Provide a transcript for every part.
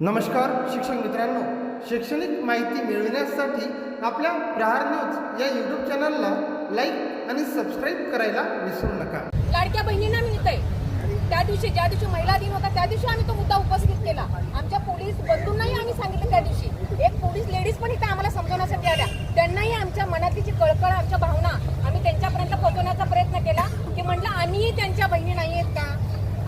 नमस्कार शिक्षक मित्रांनो. शैक्षणिक माहिती मिळविण्यासाठी आपल्या प्रहार न्यूज या यूट्यूब चॅनलला लाईक आणि सबस्क्राईब करायला विसरू नका. लाडक्या बहिणींना मिळतंय. त्या दिवशी ज्या दिवशी महिला दिन होता त्या दिवशी आम्ही तो मुद्दा उपस्थित केला. आमच्या पोलीस बंधूंनाही आम्ही सांगितलं त्या दिवशी. एक पोलीस लेडीज पण इथे आम्हाला समजवण्यासाठी आल्या. त्यांनाही आमच्या मनातली जी कळकळ आमच्या भावना आम्ही त्यांच्यापर्यंत पोहोचवण्याचा प्रयत्न केला की म्हटलं आम्हीही त्यांच्या बहिणी नाही आहेत का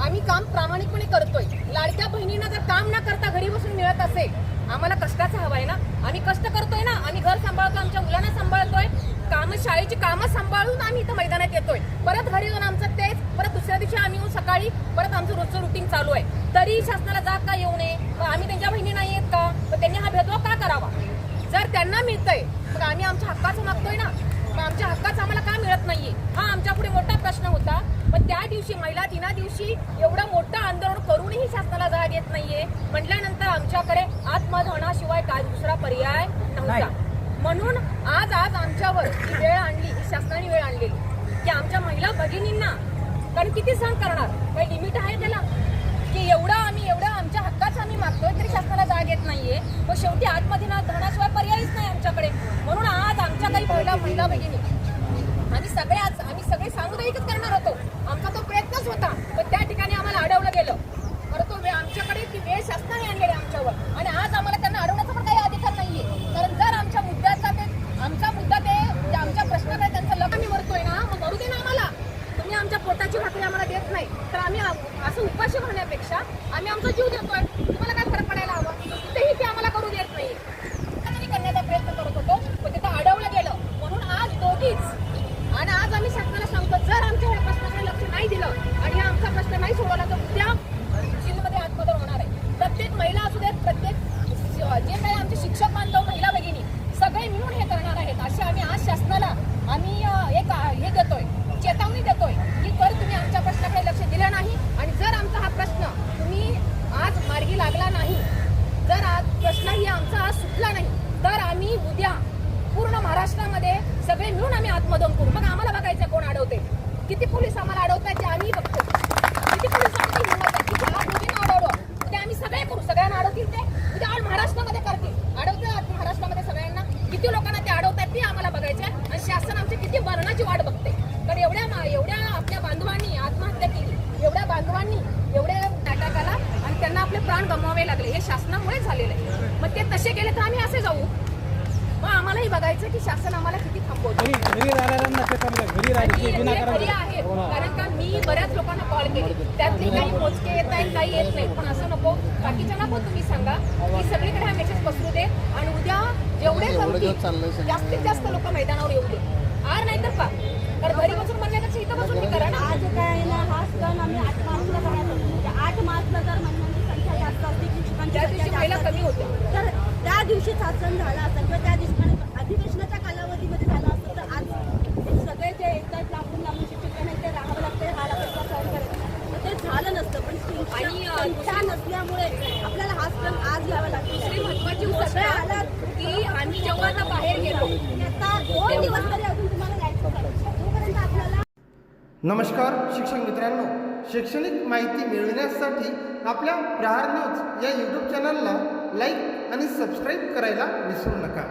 आम्ही काम प्रामाणिकपणे करतोय. लाडक्या बहिणींना जर काम न करता घरी बसून मिळत असेल आम्हाला कष्टाचं हवं आहे ना? आम्ही कष्ट करतोय ना? आम्ही घर सांभाळतो आमच्या मुलांना सांभाळतोय. काम शाळेची कामं सांभाळून आम्ही इथं मैदानात येतोय. परत घरी जाऊन आमचं तेच परत दुसऱ्या दिवशी आम्ही येऊन सकाळी परत आमचं रोजचं रुटीन चालू आहे. तरी शासनाला जाग का येऊ नये? मग आम्ही त्यांच्या बहिणी नाही आहेत का? मग त्यांनी हा भेदभाव का करावा? जर त्यांना मिळतंय मग आम्ही आमच्या हक्काचं मागतोय ना? मग आमच्या हक्काचं आम्हाला का मिळत नाहीये हा आमच्या पुढे मोठा प्रश्न होता पण त्या दिवशी महिला दिना दिवशी एवढं मोठं आंदोलन करूनही शासनाला जाग येत नाहीये. म्हटल्यानंतर आमच्याकडे आत्मधनाशिवाय काय दुसरा पर्याय नव्हता. म्हणून आज आज आमच्यावर ही वेळ आणली ही शासनाने वेळ आणलेली की आमच्या महिला भगिनींना कारण किती सहन करणार? काही लिमिट आहे त्याला? की एवढं आम्ही एवढं आमच्या हक्काचं आम्ही मागतोय तरी शासनाला जाग येत नाहीये. मग शेवटी आत्मधना धनाशिवाय पर्यायच नाही आमच्याकडे. म्हणून आज आमच्या काही महिला महिला भगिनी आम्ही सगळ्याच आम्ही सगळे सामुदायिकच करणार होतो. आमचा तो प्रयत्नच होता पण त्या ठिकाणी आम्हाला अडवलं गेलं परंतु वे- आमच्याकडे ती वेळ शासनाने आणलेली आहे आमच्यावर आणि आज आम्हाला त्यांना अडवण्याचा पण काही अधिकार नाहीये कारण जर आमच्या मुद्द्याचा ते आमचा मुद्दा ते जे आमच्या प्रश्नाकडे त्यांचं लग्न आम्ही मरतोय ना मग मरू दे ना आम्हाला तुम्ही भाकरी आम्हाला देत नाही. तर आम्ही असं उपाशी होण्यापेक्षा आम्ही आमचा जीव देतोय. तुम्हाला काय फरक पडायला हवा? तिथेही ते आम्हाला करू देत नाही आम्ही करण्याचा प्रयत्न करत होतो पण तिथं अडवलं गेलं म्हणून आज दोघीच आणि आज आम्ही शासनाला सांगतो जर आमच्या ह्या प्रश्नाकडे लक्ष नाही दिलं आणि हा आमचा प्रश्न नाही सोडवला तर उद्या जिल्ह्यामध्ये आत्मदन होणार आहे प्रत्येक महिला असू देत प्रत्येक श- जे काही आमचे शिक्षक बांधव महिला भगिनी सगळे मिळून हे करणार आहेत असे आम्ही आज शासनाला आम्ही अ, एक अ, हे देतोय चेतावणी देतोय की जर तुम्ही आमच्या प्रश्नाकडे लक्ष दिलं नाही आणि जर आमचा हा प्रश्न तुम्ही आज मार्गी लागला नाही जर आज प्रश्नही आमचा आज सुटला नाही तर आम्ही उद्या पूर्ण महाराष्ट्रामध्ये सगळे मिळून करू. मग आम्हाला बघायचं कोण अडवते. किती पोलीस आम्हाला अडवतात ते आम्ही बघतो. किती पोलिसांची हिंमत किती मुलींना अडवलं उद्या आम्ही सगळे करू. सगळ्यांना अडवतील ते. उद्या आज महाराष्ट्रामध्ये करतील. अडवतात महाराष्ट्रामध्ये सगळ्यांना. किती लोकांना ते अडवतात ते आम्हाला बघायचं आणि शासन आमची किती मरणाची वाट बघते. कारण एवढ्या एवढ्या आपल्या बांधवांनी आत्महत्या केली. एवढ्या बांधवांनी एवढ्या नाटकाला आणि त्यांना आपले प्राण गमवावे लागले. हे शासनामुळे झालेलं आहे. मग ते तसे गेले तर आम्ही असे जाऊ. मग आम्हालाही बघायचं की शासन आम्हाला किती थांबवतं. खरी आहेत कारण का मी बऱ्याच लोकांना कॉल केले. त्यातले काही मोजके येत आहेत काही येत नाही पण असं नको. बाकीच्यांना पण तुम्ही सांगा. की सगळीकडे हा मेसेज पसरू दे. आणि उद्या जेवढे जमतील जास्तीत जास्त लोक मैदानावर येऊ दे. आर नाही तर का कारण घरी बसून म्हणण्यापेक्षा इथं बसून हे करा ना. आज काय आहे ना हा सण आम्ही आठ मार्चला. म्हणजे आठ मार्चला जर महिलांची संख्या जास्त असते शिक्षकांची त्या संख्या दिवशी असते, कमी तर त्या दिवशीच हा सण झाला असता किंवा त्या दिवशी म्हणजे अधिवेशनाच्या कालावधीमध्ये झाला असतं तर आज सगळे जे येतात लांबून लांबून शिक्षकांना इथे राहावं लागतं हा लागतं सहन करायचं तर ते झालं नसतं पण संख्या आणि, अ, संख्या नसल्यामुळे आपल्याला हा सण आज घ्यावा लागतो. दुसरी महत्वाची गोष्ट आला की आम्ही जेव्हा आता बाहेर गेलो आता दोन दिवस तरी अजून तुम्हाला जायचं आहे. आपल्याला नमस्कार शिक्षक मित्रांनो. शैक्षणिक माहिती मिळविण्यासाठी आपल्या प्रहार न्यूज या यूट्यूब चॅनलला लाईक आणि सबस्क्राईब करायला विसरू नका.